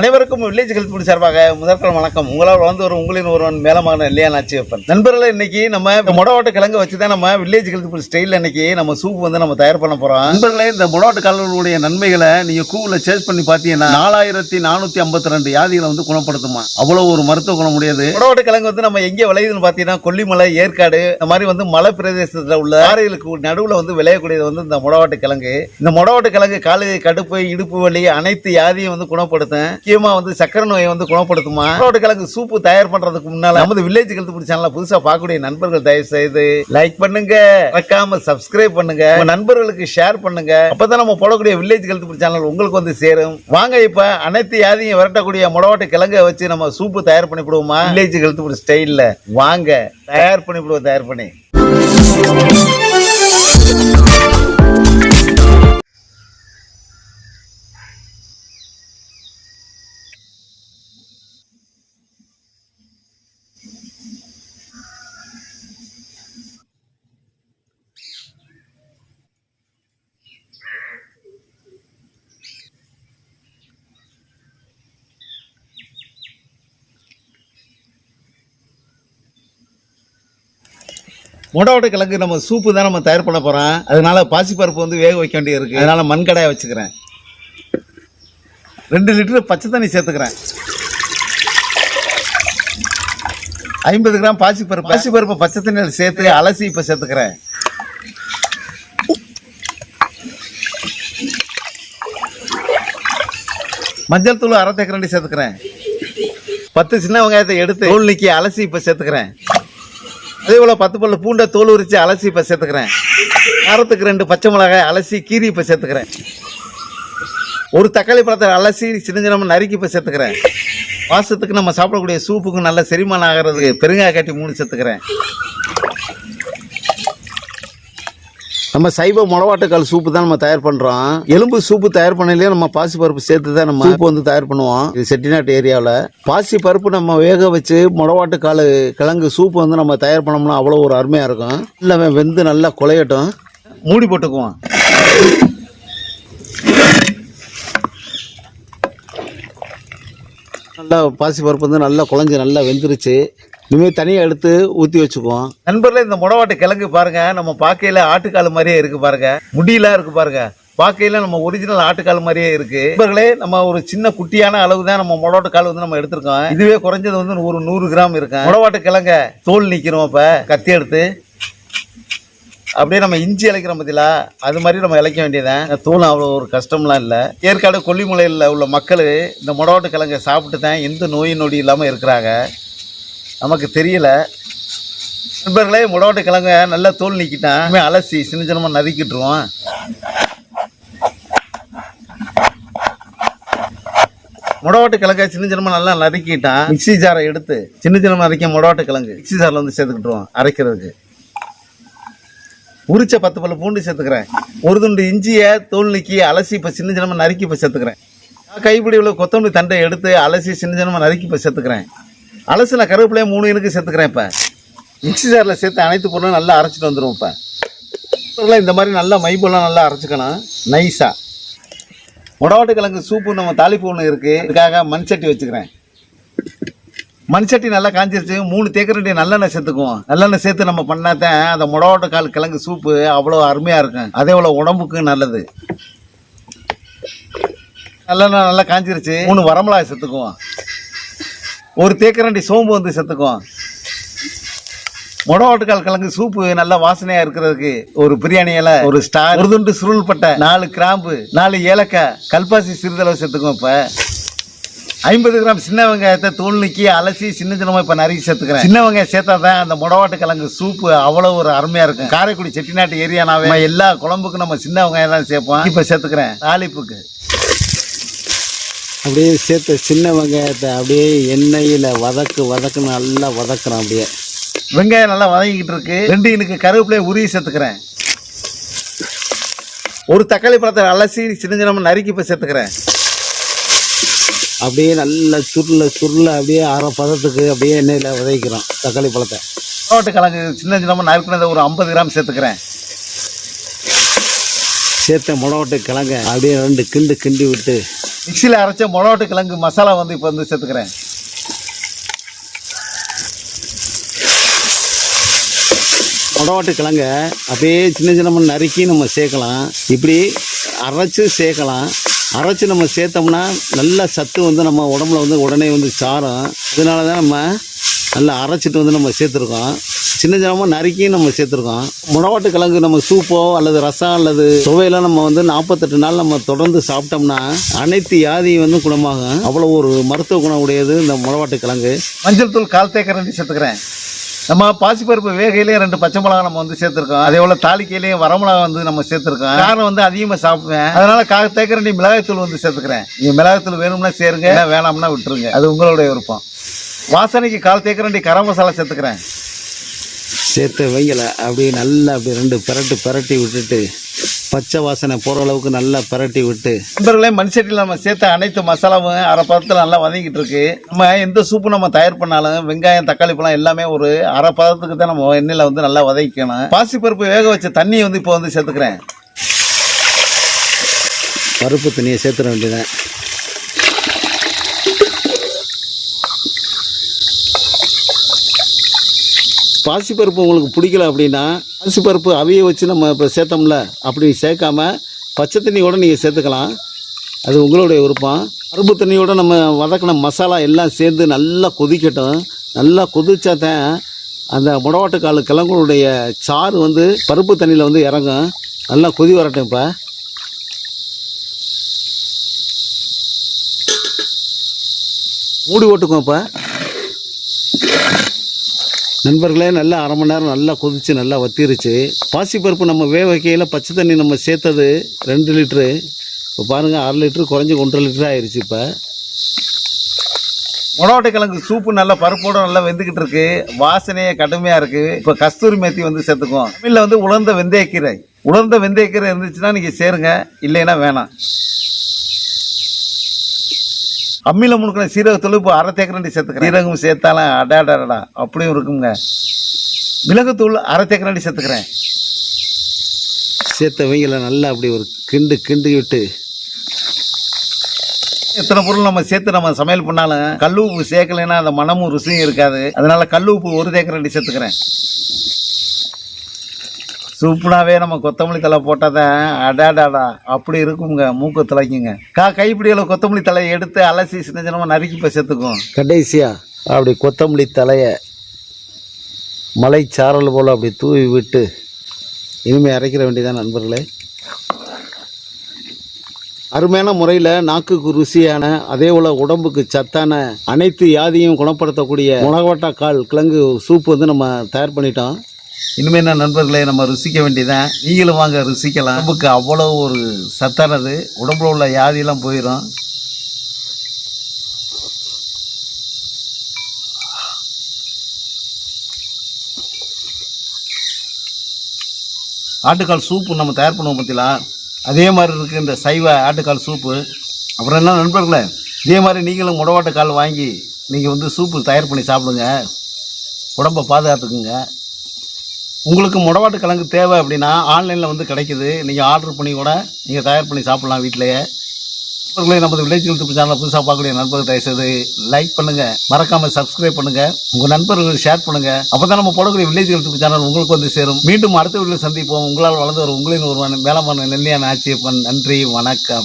அனைவருக்கும் village health food சார்பாக முதற்கல் வணக்கம். உங்களால் வளர்ந்து வரும் உங்களின் ஒருவன் மேலமான இல்லையா நாச்சி வைப்பன் நண்பர்களே இன்னைக்கு நம்ம முடவாட்டு கிழங்கு வச்சு தான் நம்ம வில்லேஜ் ஹெல்த் ஃபுட் ஸ்டைலில் இன்னைக்கு நம்ம சூப் வந்து நம்ம தயார் பண்ண போறோம். நண்பர்களே இந்த முடவாட்டு கலர்களுடைய நன்மைகளை நீங்க கூகுளில் சர்ச் பண்ணி பார்த்தீங்கன்னா நாலாயிரத்தி நானூத்தி ஐம்பத்தி ரெண்டு வியாதிகளை வந்து குணப்படுத்துமா? அவ்வளவு ஒரு மருத்துவ குணம் முடியாது முடவாட்டு கிழங்கு வந்து நம்ம எங்கே விளையுதுன்னு பார்த்தீங்கன்னா கொல்லிமலை ஏற்காடு இந்த மாதிரி வந்து மலை பிரதேசத்தில் உள்ள ஆறுகளுக்கு நடுவில் வந்து விளையக்கூடியது வந்து இந்த முடவாட்டு கிழங்கு. இந்த முடவாட்டு கிழங்கு காலு கடுப்பு இடுப்பு வலி அனைத்து வியாதியும் வந்து குணப்படுத்தும். முக்கியமாக வந்து சக்கரை நோயை வந்து குணப்படுத்துமா? முடவாட்டு கிழங்கு சூப்பு தயார் பண்ணுறதுக்கு முன்னால் நமது வில்லேஜ் கழுத்து ஃபுட் புதுசாக பார்க்கக்கூடிய நண்பர்கள் தயவு செய்து லைக் பண்ணுங்க மறக்காம சப்ஸ்கிரைப் பண்ணுங்க நண்பர்களுக்கு ஷேர் பண்ணுங்க. அப்பதான் நம்ம போடக்கூடிய வில்லேஜ் கழுத்து ஃபுட் சேனல் உங்களுக்கு வந்து சேரும். வாங்க இப்ப அனைத்து யாதையும் விரட்டக்கூடிய முடவாட்டு கிழங்கை வச்சு நம்ம சூப்பு தயார் பண்ணி விடுவோமா வில்லேஜ் கழுத்து பிடிச்ச ஸ்டைலில். வாங்க தயார் பண்ணி விடுவோம் தயார் பண்ணி. முடவாட்டு கிழங்கு நம்ம சூப்பு தான் நம்ம தயார் பண்ண போறோம். அதனால பாசிப்பருப்பு வந்து வேக வைக்க வேண்டியது இருக்கு அதனால மண்கடாயை வச்சுக்கிறேன். ரெண்டு லிட்டர் பச்சை தண்ணி சேர்த்துக்கிறேன். ஐம்பது கிராம் பாசிப்பருப்பு. பாசிப்பருப்பு பச்சை தண்ணியில் சேர்த்து அலசி இப்போ சேர்த்துக்கிறேன். மஞ்சள் தூள் அரை தேக்கரண்டி சேர்த்துக்கிறேன். பத்து சின்ன வெங்காயத்தை எடுத்து தோல் நீக்கி அலசி இப்போ சேர்த்துக்கிறேன். அதே போல் பத்து பல்லு பூண்டை தோல் உரித்து அலசி இப்போ சேர்த்துக்கிறேன். காரத்துக்கு ரெண்டு பச்சை மிளகாய் அலசி கீரி இப்போ சேர்த்துக்கிறேன். ஒரு தக்காளி பழத்தை அலசி சின்ன சின்ன நறுக்கி இப்போ சேர்த்துக்கிறேன். வாசத்துக்கு நம்ம சாப்பிடக்கூடிய சூப்புக்கு நல்ல செரிமானம் ஆகிறதுக்கு பெருங்காய் காட்டி மூணு சேர்த்துக்கிறேன். நம்ம சைவ முளவாட்டுக்கால் சூப்பு தான் நம்ம தயார் பண்றோம். எலும்பு சூப்பு தயார் பண்ணலையே நம்ம பாசி பருப்பு சேர்த்து தான் நம்ம சூப்பு வந்து தயார் பண்ணுவோம். இது செட்டிநாட்டு ஏரியாவில் பாசி பருப்பு நம்ம வேக வச்சு முளவாட்டுக்கால் கிழங்கு சூப்பு வந்து நம்ம தயார் பண்ணோம்னா அவ்வளோ ஒரு அருமையாக இருக்கும். இல்லை வெந்து நல்லா குலையட்டும். மூடி போட்டுக்குவோம். நல்லா பாசி பருப்பு வந்து நல்லா குழஞ்சி நல்லா வெந்துருச்சு. இனிமேல் தனியாக எடுத்து ஊற்றி வச்சுக்குவோம். நண்பர்களே இந்த முடவாட்டு கிழங்கு பாருங்க. நம்ம பார்க்கையில் ஆட்டுக்கால் மாதிரியே இருக்கு பாருங்க. முடியெல்லாம் இருக்கு பாருங்க. பார்க்கையில் நம்ம ஒரிஜினல் ஆட்டுக்கால் மாதிரியே இருக்கு. நண்பர்களே நம்ம ஒரு சின்ன குட்டியான அளவு தான் நம்ம முடவாட்டு கால் வந்து நம்ம எடுத்திருக்கோம். இதுவே குறைஞ்சது வந்து ஒரு நூறு கிராம் இருக்கும். முடவாட்டு கிழங்க தோல் நிற்கிறோம் இப்போ. கத்தி எடுத்து. அப்படியே நம்ம இஞ்சி இலைக்கிறோம் பார்த்தீங்களா அது மாதிரி நம்ம இழைக்க வேண்டியதான் தூள் அவ்வளோ ஒரு கஷ்டம்லாம் இல்லை. ஏற்காடு கொல்லிமலையில் உள்ள மக்கள் இந்த முடவாட்டு கிழங்கை சாப்பிட்டு தான் எந்த நோய் நொடி இல்லாமல் இருக்கிறாங்க. நமக்கு தெரியல. நண்பர்களே முடவாட்டு கிழங்க நல்லா தோல் நீக்கிட்டான். அலசி சின்ன சின்னமாக நறுக்கிட்டுருவோம். முடவாட்டு கிழங்க சின்ன சின்னமாக நல்லா நறுக்கிட்டான். மிக்சி ஜாரை எடுத்து சின்ன சின்னமாக நறுக்கிய முடவாட்டு கிழங்கு மிக்சி ஜாரில் வந்து சேர்த்துக்கிட்டுருவோம் அரைக்கிறதுக்கு. உரிச்ச பத்து பல்லு பூண்டு சேர்த்துக்கிறேன். ஒரு துண்டு இஞ்சியை தோல் நீக்கி அலசி இப்போ சின்ன சின்னமாக நறுக்கி இப்போ சேர்த்துக்கிறேன். கைப்பிடி உள்ள கொத்தமல்லி தண்டை எடுத்து அலசி சின்ன சின்னமாக நறுக்கி இப்போ சேர்த்துக்கிறேன். அலசின கருவேப்பிலையை மூணு இனுக்கு சேர்த்துக்கிறேன் இப்போ. மிக்ஸி ஜாரில் சேர்த்து அனைத்து பொருளும் நல்லா அரைச்சிட்டு வந்துடும் இப்போ. இந்த மாதிரி நல்லா மைப்பெல்லாம் நல்லா அரைச்சிக்கணும். நைஸாக முடவாட்டு கிழங்கு சூப்பு நம்ம தாளிப்பு ஒன்று இருக்குது இதுக்காக மண் சட்டி வச்சுக்கிறேன். மண் சட்டி நல்லா காஞ்சிருச்சு. மூணு தேக்கரண்டி நல்லெண்ணெய் சேர்த்துக்குவோம். நல்லெண்ணெய் சேர்த்து நம்ம பண்ணாதான் அந்த முடவாட்டு கால் கிழங்கு சூப்பு அவ்வளோ அருமையாக இருக்கும். அதே போல் உடம்புக்கு நல்லது. நல்லெண்ணெய் நல்லா காஞ்சிருச்சு. மூணு வரமிளகாய் சேர்த்துக்குவோம். ஒரு தேக்கரண்டி சோம்பு வந்து சேர்த்துக்குவோம் முடவாட்டுக்கால் கிழங்கு சூப்பு நல்லா வாசனையா இருக்கிறதுக்கு ஒரு பிரியாணி இலை ஒரு ஸ்டார். ஒரு துண்டு சுருள் பட்டை நாலு கிராம்பு நாலு ஏலக்காய் கல்பாசி சிறிதளவு சேர்த்துக்குவோம் இப்போ. ஐம்பது கிராம் சின்ன வெங்காயத்தை தோல் நீக்கி அலசி சின்ன சின்னமாக இப்போ நறுக்கி சேர்த்துக்கிறேன். சின்ன வெங்காயம் சேர்த்தா தான் அந்த முடவாட்டு கிழங்கு சூப்பு அவ்வளோ ஒரு அருமையாக இருக்கும். காரைக்குடி செட்டிநாட்டு ஏரியானாவே நம்ம எல்லா குழம்புக்கும் நம்ம சின்ன வெங்காயம் தான் சேர்ப்போம். இப்போ சேர்த்துக்கிறேன். தாளிப்புக்கு. அப்படியே சேர்த்த சின்ன வெங்காயத்தை அப்படியே எண்ணெயில் வதக்கு வதக்கு நல்லா வதக்குறோம் அப்படியே. வெங்காயம் நல்லா வதங்கிக்கிட்டு இருக்கு. ரெண்டு எனக்கு கருவேப்பிலையை உருவி சேர்த்துக்கிறேன். ஒரு தக்காளி பழத்தை அலசி சின்ன சின்னமாக நறுக்கி இப்போ சேர்த்துக்கிறேன். அப்படியே நல்லா சுருள சுருள அப்படியே அரை பதத்துக்கு அப்படியே எண்ணெயில் வதக்கிறோம் தக்காளி பழத்தை. முடவாட்டு கிழங்கு சின்ன சின்னமாக நறுக்கினதை ஒரு ஐம்பது கிராம் சேர்த்துக்கிறேன். சேர்த்த முடவட்டை கிழங்க அப்படியே ரெண்டு கிண்டு கிண்டி விட்டு மிக்சியில் அரைச்ச மொளவாட்டு கிழங்கு மசாலா வந்து இப்போ வந்து சேர்த்துக்கிறேன். மொடவாட்டு கிழங்க அப்படியே சின்ன சின்ன நறுக்கி நம்ம சேர்க்கலாம். இப்படி அரைச்சி சேர்க்கலாம். அரைச்சி நம்ம சேர்த்தோம்னா நல்ல சத்து வந்து நம்ம உடம்புல வந்து உடனே வந்து சாரும். இதனால தான் நம்ம நல்லா அரைச்சிட்டு வந்து நம்ம சேர்த்துருக்கோம். சின்ன சின்னமாக நறுக்கியும் நம்ம சேர்த்துருக்கோம். முடவாட்டு கிழங்கு நம்ம சூப்போ அல்லது ரசம் அல்லது சுவையெல்லாம் நம்ம வந்து நாற்பத்தெட்டு நாள் நம்ம தொடர்ந்து சாப்பிட்டோம்னா அனைத்து வியாதியும் வந்து குணமாகும். அவ்வளோ ஒரு மருத்துவ குணம் உடையது இந்த முடவாட்டு கிழங்கு. மஞ்சள் தூள் கால் தேக்கரண்டி சேர்த்துக்கிறேன். நம்ம பாசிப்பருப்பு வேகையிலேயே ரெண்டு பச்சை மிளகா நம்ம வந்து சேர்த்துருக்கோம். அதே போல் தாளிக்கையிலேயும் வரமிளகா வந்து நம்ம சேர்த்துருக்கோம். காரம் வந்து அதிகமாக சாப்பிடுவேன். அதனால கா தேக்கரண்டி மிளகாய் தூள் வந்து சேர்த்துக்கிறேன். நீங்கள் மிளகாய் தூள் வேணும்னா சேருங்க வேணாம்னா விட்டுருங்க. அது உங்களுடைய விருப்பம். வாசனைக்கு கால் தேக்கரண்டி கரம் மசாலா சேர்த்துக்கிறேன். சேர்த்து வைங்கல அப்படியே நல்லா அப்படி ரெண்டு பிரட்டு பிரட்டி விட்டுட்டு பச்சை வாசனை போகிற அளவுக்கு நல்லா பிரட்டி விட்டு. நண்பர்களே மண்சட்டியில் நம்ம சேர்த்த அனைத்து மசாலாவும் அரை பதத்தில் நல்லா வதங்கிட்டு இருக்கு. நம்ம எந்த சூப்பு நம்ம தயார் பண்ணாலும் வெங்காயம் தக்காளி பழம் எல்லாமே ஒரு அரை பதத்துக்கு தான் நம்ம எண்ணெயில் வந்து நல்லா வதக்கிக்கணும். பாசிப்பருப்பு வேக வச்ச தண்ணியை வந்து இப்போ வந்து சேர்த்துக்கிறேன். பருப்பு தண்ணியை சேர்த்துட வேண்டியதான் பாசிப்பருப்பு உங்களுக்கு பிடிக்கல அப்படின்னா பாசிப்பருப்பு அவையை வச்சு நம்ம இப்போ சேர்த்தோம்ல அப்படி சேர்க்காம பச்சை தண்ணியோட நீங்கள் சேர்த்துக்கலாம். அது உங்களுடைய விருப்பம். பருப்பு தண்ணியோட நம்ம வதக்கின மசாலா எல்லாம் சேர்ந்து நல்லா கொதிக்கட்டும். நல்லா கொதிச்சா தான் அந்த முடவாட்டுக்கால் கிழங்குடைய சாறு வந்து பருப்பு தண்ணியில் வந்து இறங்கும். நல்லா கொதி வரட்டும் இப்போ. மூடி ஓட்டுக்கும் இப்போ. நண்பர்களே நல்லா அரை மணி நேரம் நல்லா கொதிச்சு நல்லா வத்திருச்சு. பாசிப்பருப்பு நம்ம வேக வைக்கையில் பச்சை தண்ணி நம்ம சேர்த்தது ரெண்டு லிட்ரு இப்போ பாருங்கள் அரை லிட்ரு குறைஞ்சி ஒன்றரை லிட்டர் ஆயிடுச்சு இப்போ. முடவாட்டை கிழங்கு சூப்பு நல்லா பருப்போட நல்லா வெந்துக்கிட்டு இருக்கு. வாசனையே கடுமையாக இருக்கு. இப்போ கஸ்தூரி மேத்தி வந்து சேர்த்துக்குவோம். தமிழில் வந்து உலர்ந்த வெந்தயக்கீரை. உலர்ந்த வெந்தயக்கீரை இருந்துச்சுன்னா நீங்கள் சேருங்க. இல்லைன்னா வேணாம். அம்மியில் முழுக்கின சீரகத்தூள் இப்போ அரை தேக்கரண்டி சேர்த்துக்கிறேன். சீரகம் சேர்த்தாலும் அடாடாடா அப்படியும் இருக்குங்க. மிளகுத்தூள் அரை தேக்கரண்டி சேர்த்துக்கிறேன். சேர்த்த வைங்கள நல்லா அப்படி ஒரு கிண்டு கிண்டு விட்டு. எத்தனை பொருள் நம்ம சேர்த்து நம்ம சமையல் பண்ணாலும் கல் உப்பு சேர்க்கலைன்னா அந்த மனமும் ருசியும் இருக்காது. அதனால கல் உப்பு ஒரு தேக்கரண்டி சேர்த்துக்கிறேன். சூப்பராகவே நம்ம கொத்தமல்லி தலை போட்டால் தான் அடாடாடா அப்படி இருக்குங்க மூக்கு தலைக்குங்க கா கைப்பிடியில் கொத்தமல்லி தலையை எடுத்து அலசி சின்ன சின்னமாக நறுக்கி போய் சேர்த்துக்கும் கடைசியாக அப்படி கொத்தமல்லி தலையை சாரல் போல் அப்படி தூவி விட்டு இனிமேல் அரைக்கிற வேண்டியதான் நண்பர்களே. அருமையான முறையில் நாக்குக்கு ருசியான அதே போல் உடம்புக்கு சத்தான அனைத்து யாதியும் குணப்படுத்தக்கூடிய முளகவட்டாக்கால் கிழங்கு சூப் வந்து நம்ம தயார் பண்ணிட்டோம். இனிமேல் என்ன நண்பர்களே நம்ம ருசிக்க வேண்டியதான் நீங்களும் வாங்க ருசிக்கலாம். உடம்புக்கு அவ்வளோ ஒரு சத்தானது. உடம்புல உள்ள வியாதியெல்லாம் போயிடும் ஆட்டுக்கால் சூப்பு நம்ம தயார் பண்ணுவோம் பார்த்தீங்களா அதே மாதிரி இருக்குது இந்த சைவ ஆட்டுக்கால் சூப்பு. அப்புறம் என்ன நண்பர்களே இதே மாதிரி நீங்களும் முடவாட்டுக்கால் வாங்கி நீங்கள் வந்து சூப்பு தயார் பண்ணி சாப்பிடுங்க. உடம்பை பாதுகாத்துக்குங்க. உங்களுக்கு முடவாட்டு கிழங்கு தேவை அப்படின்னா ஆன்லைனில் வந்து கிடைக்குது. நீங்கள் ஆர்டர் பண்ணி கூட நீங்கள் தயார் பண்ணி சாப்பிட்லாம் வீட்டிலேயே. நண்பர்களே நமது வில்லேஜ் யூடியூப் சேனலை புதுசாக பார்க்கக்கூடிய நண்பர்கள் தயவுசெய்து லைக் பண்ணுங்கள் மறக்காமல் சப்ஸ்கிரைப் பண்ணுங்கள் உங்கள் நண்பர்களுக்கு ஷேர் பண்ணுங்கள் அப்போ தான் நம்ம போடக்கூடிய வில்லேஜ் யூடியூப் சேனல் உங்களுக்கு வந்து சேரும். மீண்டும் அடுத்த வீட்டில் சந்திப்போம். உங்களால் வளர்ந்து வரும் உங்களின் ஒருவன் வேளமான நெல்லியான ஆட்சியப்பன் நன்றி வணக்கம்.